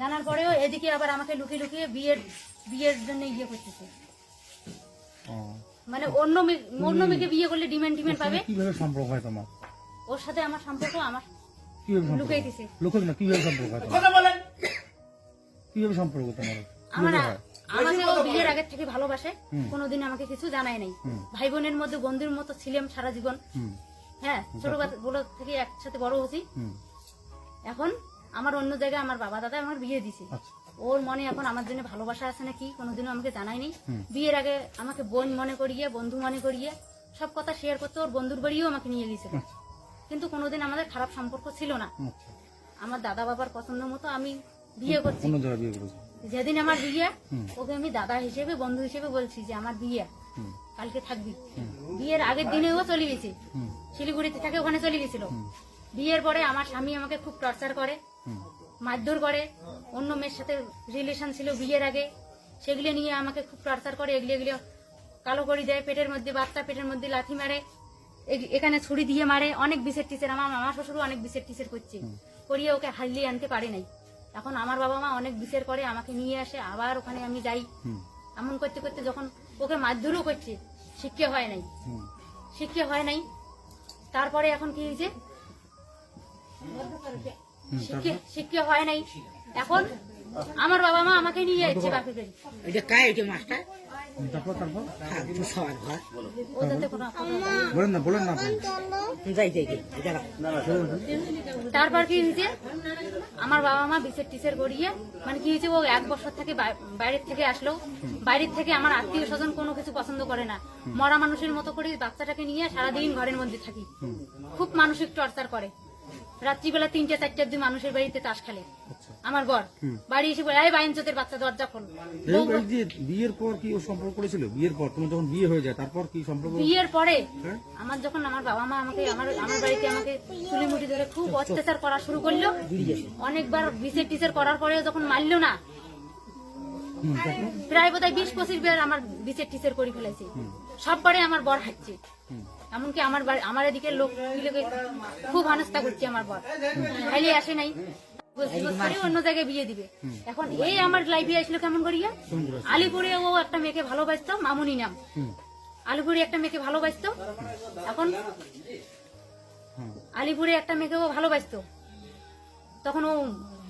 জানার পরেও এদিকে আবার আমাকে লুকিয়ে লুকিয়ে বিয়ের বিয়ের জন্য ইয়ে করতেছে। মানে অন্য মেয়ে- অন্য মেয়েকে বিয়ে করলে ডিমান্ড ডিমান্ড পাবে? কীভাবে সম্পর্ক হয় তোমার? ওর সাথে আমার সম্পর্ক আমার কীভাবে সম্পর্ক? লুকিয়ে দিছে লোকের না কীভাবে সম্পর্ক হয় তোমার? কীভাবে সম্পর্ক তোমার? আমার আমাকে ও বিয়ের আগের থেকে ভালোবাসে কোনোদিন আমাকে কিছু জানায় নাই। ভাই বোনের মধ্যে বন্ধুর মতো ছিলাম সারা জীবন। হ্যাঁ ছোটবেলা থেকে একসাথে বড় হয়েছি। এখন আমার অন্য জায়গায় আমার বাবা দাদা আমার বিয়ে দিছে। আচ্ছা। ওর মনে এখন আমার জন্য ভালোবাসা আছে নাকি? কোনোদিনও আমাকে জানায়নি বিয়ের আগে আমাকে বোন মনে করিয়ে বন্ধু মনে করিয়ে সব কথা শেয়ার করতে ওর বন্ধুর বাড়িও আমাকে নিয়ে গেছিল আচ্ছা। কিন্তু কোনোদিন আমাদের খারাপ সম্পর্ক ছিল না। আচ্ছা। আমার দাদা বাবার পছন্দ মতো আমি বিয়ে করছি। যেদিন আমার বিয়ে ওকে আমি দাদা হিসেবে বন্ধু হিসেবে বলছি যে আমার বিয়ে। কালকে থাকবি। বিয়ের আগের দিনেও চলে গেছে। শিলিগুড়িতে থাকে ওখানে চলে গেছিল। বিয়ের পরে আমার স্বামী আমাকে খুব টর্চার করে। মারধর করে। অন্য মেয়ের সাথে রিলেশন ছিল বিয়ের আগে। সেগুলো নিয়ে আমাকে খুব টর্চার করে এগুলো এগুলো কালো করে দেয় পেটের মধ্যে বাচ্চা পেটের মধ্যে লাথি মারে। এখানে ছুরি দিয়ে মারে। অনেক বিষের টিচার আমার মামা শ্বশুরও অনেক বিষের টিচার করছে। করিয়ে ওকে হারিয়ে আনতে পারে নাই। এখন আমার বাবা মা অনেক বিষের করে আমাকে নিয়ে আসে আবার ওখানে আমি যাই। এমন করতে করতে যখন ওকে মারধরও করছে শিক্ষা হয় নাই। শিক্ষা হয় নাই। তারপরে এখন কি হয়েছে? শিক্ষা হয় নাই? এখন আমার বাবা মা আমাকে নিয়ে যাচ্ছে বাপের বাড়ি। এটা কায় এটা মাছটা তারপর তারপর? সবার ঘর। ও যাতে কোনো কথা না বলে। বলেন না বলেন না যাই যাই যাই এটা রাখ। তারপর কি হয়েছে? আমার বাবা মা বিসের টিসের করিয়ে মানে কি হয়েছে ও এক বছর থেকে বাই- বাইরের থেকে আসলো। বাইরের থেকে আমার আত্মীয় স্বজন কোনো কিছু পছন্দ করে না। মরা মানুষের মতো করে বাচ্চাটাকে নিয়ে সারাদিন ঘরের মধ্যে থাকি। খুব মানসিক টর্চার করে। রাত্রিবেলা তিনটে চারটে দিন মানুষের বাড়িতে তাস খেলে। আমার বর। বাড়ি এসে বলে এই বাইন চোতের বাচ্চা দরজা খোল। বিয়ের পর কি সম্পর্ক করেছিল? বিয়ের পর তুমি যখন বিয়ে হয়ে যায় তারপর কি সম্পর্ক বিয়ের পরে হ্যাঁ? আমার যখন আমার বাবা মা আমাকে আমার আমার বাড়িতে আমাকে চুলি মুটি ধরে খুব অত্যাচার করা শুরু করল। অনেকবার বিসের টিসের করার পরেও যখন মারলো না? প্রায় বোধহয় বিশ পঁচিশ বার আমার বিসের টিসের করে ফেলেছে। সববারে আমার বর হাঁটছে। এমনকি আমার আমার এদিকে লোক গুলোকে খুব অনাস্তা করছে আমার বর। খাইলে আসে নাই। অন্য জায়গায় বিয়ে দিবে। এখন এই আমার লাইফে আসলো কেমন করিয়া? আলিপুরে ও একটা মেয়েকে ভালোবাসতো, মামুনি নাম। আলিপুরে একটা মেয়েকে ভালোবাসতো। এখন আলিপুরে একটা মেয়েকে ও ভালোবাসতো। তখন ও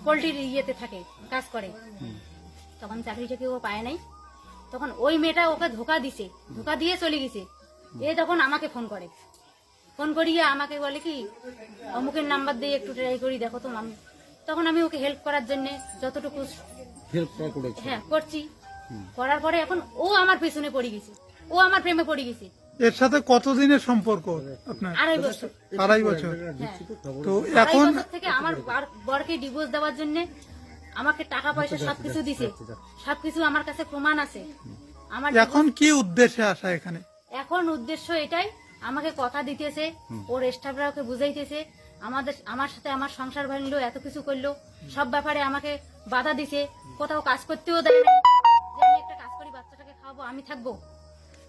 পোল্ট্রির ইয়েতে থাকে, কাজ করে। তখন চাকরি টাকরি ও পায় নাই। তখন ওই মেয়েটা ওকে ধোকা দিছে, ধোকা দিয়ে চলে গেছে। এ তখন আমাকে ফোন করে। ফোন করিয়ে আমাকে বলে কি অমুকের নাম্বার দিয়ে একটু ট্রাই করি দেখো তো মাম তখন আমি ওকে হেল্প করার জন্য যতটুকু হেল্প করা করেছে। হ্যাঁ করছি। করার পরে এখন ও আমার পেছনে পড়ে গেছে। ও আমার প্রেমে পড়ে গেছে। এর সাথে কতদিনের সম্পর্ক আপনার? আড়াই বছর। আড়াই বছর। হ্যাঁ। তো এখন থেকে আমার বরকে ডিভোর্স দেওয়ার জন্য আমাকে টাকা পয়সা সবকিছু দিছে। সবকিছু আমার কাছে প্রমাণ আছে। আমার এখন কি উদ্দেশ্যে আসা এখানে? এখন উদ্দেশ্য এটাই আমাকে কথা দিতেছে ওর স্টাফরা ওকে বুঝাইতেছে আমাদের আমার সাথে আমার সংসার ভাঙলো এত কিছু করল সব ব্যাপারে আমাকে বাধা দিছে কোথাও কাজ করতেও দেয় না আমি একটা কাজ করি বাচ্চাটাকে খাওয়াবো আমি থাকব।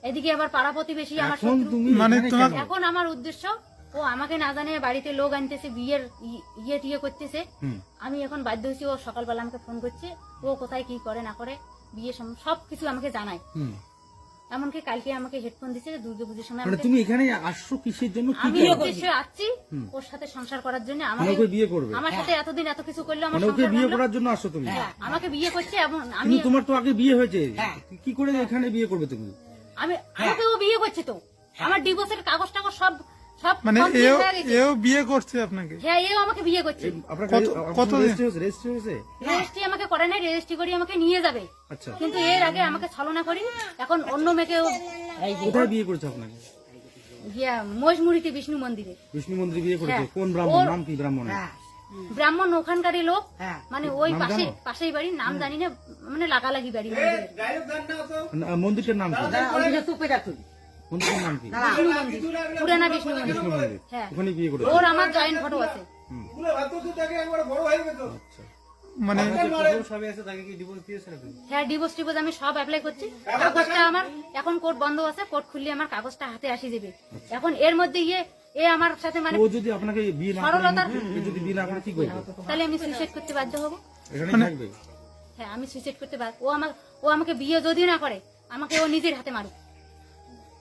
এদিকে আবার পাড়া প্রতিবেশী আমার এখন মানে আমার উদ্দেশ্য ও আমাকে না জানে বাড়িতে লোক আনতেছে বিয়ের ইয়ে টিয়ে করতেছে। আমি এখন বাধ্য হয়েছি ও সকালবেলা আমাকে ফোন করছে ও কোথায় কি করে না করে বিয়ে সব কিছু আমাকে জানায়। এমনকি কালকে আমাকে হেডফোন দিছে দুর্গা পুজোর সময় মানে তুমি এখানে আসছো কিসের জন্য? কি আমি? উদ্দেশ্যে আসছি ওর সাথে সংসার করার জন্য। মানে আমাকে বিয়ে করবে? আমার সাথে এতদিন এত কিছু করল আমার মানে ওকে বিয়ে করার জন্য আসছো তুমি? হ্যাঁ, আমাকে বিয়ে করছে এবং আমি তোমার তো আগে বিয়ে হয়েছে। হ্যাঁ। কি করে এখানে বিয়ে করবে তুমি? আমি আমাকে ও বিয়ে করছে তো। আমার ডিভোর্সের কাগজ টাগজ সব সব মানে এও এও বিয়ে করছে আপনাকে? হ্যাঁ এও আমাকে বিয়ে করছে। আপনার কত-? রেজিস্ট্রি হয়েছে রেজিস্ট্রি হয়েছে? রেজিস্ট্রি আমাকে করে নাই রেজিস্ট্রি করে আমাকে নিয়ে যাবে। আচ্ছা। কিন্তু এর আগে আমাকে ছলনা করি এখন অন্য মেয়েকে কোথায় বিয়ে করেছে আপনাকে? গিয়া মজমুড়িতে বিষ্ণু মন্দিরে। বিষ্ণু মন্দিরে বিয়ে করেছে? হ্যাঁ। কোন ব্রাহ্মণ? নাম কি ব্রাহ্মণ হ্যাঁ। ব্রাহ্মণ ওখানকারই লোক। হ্যাঁ। মানে ওই পাশে পাশেই বাড়ি নাম জানি না মানে লাগালাগি বাড়ি মন্দিরের। মন্দিরটার নাম কি? মন্দিরের নাম কি? পুরানা বিষ্ণু মন্দির। বিষ্ণু মন্দির। হ্যাঁ। ওখানে বিয়ে করেছে? ওর আমার জয়েন্ট ফটো আছে। আচ্ছা। মানে হ্যাঁ ডিভোর্স টিভোর্স আমি সব অ্যাপ্লাই করছি। কাগজটা আমার এখন কোর্ট বন্ধ আছে কোর্ট খুললে আমার কাগজটা হাতে আসি যাবে। এখন এর মধ্যে ইয়ে এ আমার সাথে মানে ও যদি আপনাকে বিয়ে না করে যদি বিয়ে না করে কি করবে? তাহলে আমি সুইসাইড করতে বাধ্য হব। এখানেই মানে- থাকবে। হ্যাঁ আমি সুইসাইড করতে পার ও আমাকে ও আমাকে বিয়ে যদিও না করে আমাকে ও নিজের হাতে মারুক।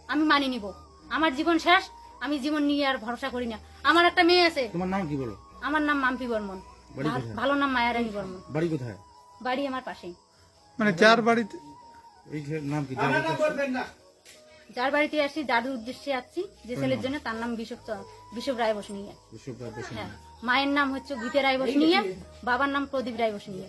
আমি মানি নিব। আমার জীবন শেষ আমি জীবন নিয়ে আর ভরসা করি না। আমার একটা মেয়ে আছে। তোমার নাম কি বলো? আমার নাম মাম্পি বর্মন? ভালো নাম মায়ারানী বর্মন বাড়ি কোথায়? বাড়ি আমার পাশেই। মানে যার বাড়িতে এই নাম কি? যার বাড়িতে আসি দাদুর উদ্দেশ্যে আসছি যে ছেলের জন্য তার নাম বিশপ চ- বিশপ রায় বসনিয়া। হ্যাঁ মায়ের নাম হচ্ছে গীতা রায় বসনিয়া বাবার নাম প্রদীপ রায় বসনিয়া।